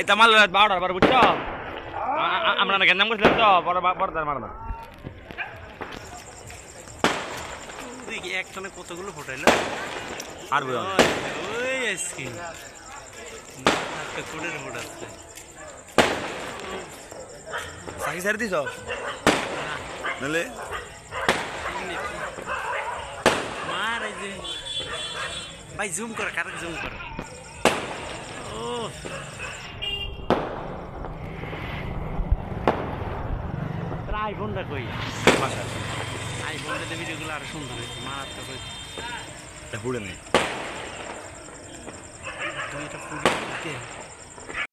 এটা মাল বারোটার বার বুঝছ? আমরা নাকি নাম করছিলাম তো বড় বড়দার মারলাম দেখি একটানে কতগুলো ফোটাইল? আর বুঝো ওই আইসক্রিম। একটা কোটের সারি দিছ? নাহলে ভাই জুম কর কার জুম কর। ও আইফোনটা কই? আইফোনটাতে ভিডিওগুলো আরও সুন্দর হয়েছে মারাত্মক হয়েছে। হুড়ে নেই তুমি এটা পুরো